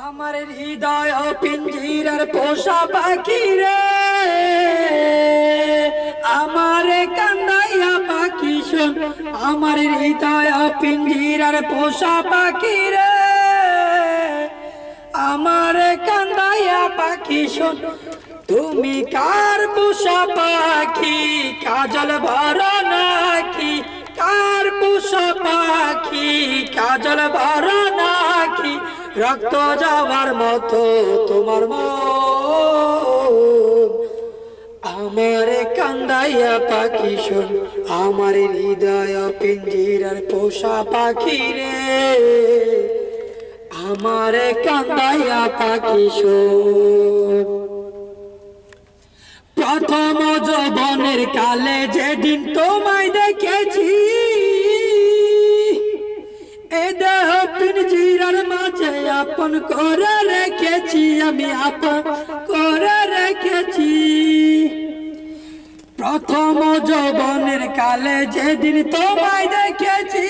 আমার হৃদয় পিঞ্জিরার পোষা পাখি রে। আমার কান্দাইয়া পাখি শোন আমার হৃদয় পিঞ্জিরার পোষা পাখি রে। আমার কান্দাইয়া পাখি শোন, তুমি কার পোষা পাখি? কাজল ভর নাকি? কার পোষা পাখি? কাজল ভর নাকি? রক্ত যাবার মতো তোমার আমার কান্দাইয়া পাখি শোন, আমার হৃদয় পিঞ্জিরার পোষা পাখি রে। আমার কান্দাইয়া পাখি শোন। প্রথম যৌবনের কালে যেদিন তোমায় দেখেছি আপন করে রেখেছি আমি আপন করে রেখেছি। প্রথম যৌবনের কালে যেদিন তোমায় দেখেছি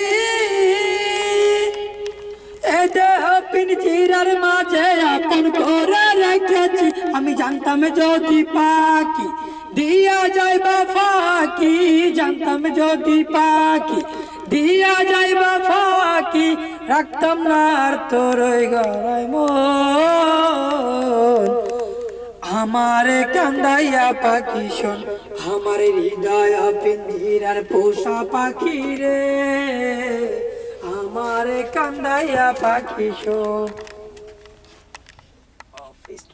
দেহ পিঞ্জিরার মাঝে আপন করে রেখেছি। আমি জানতাম যদি পাখি দিয়া যাইবা ফাঁকি, জানতাম যদি পাখি দিয়া যাই যাইবা বাকি রাখতাম না আর তোর গলায় মন। আমারে কান্দাইয়া পাখি শোন, আমার হৃদয় পিন্দির আর পোষা পাখি রে। আমারে কান্দাইয়া পাখি শোন।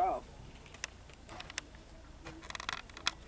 oh,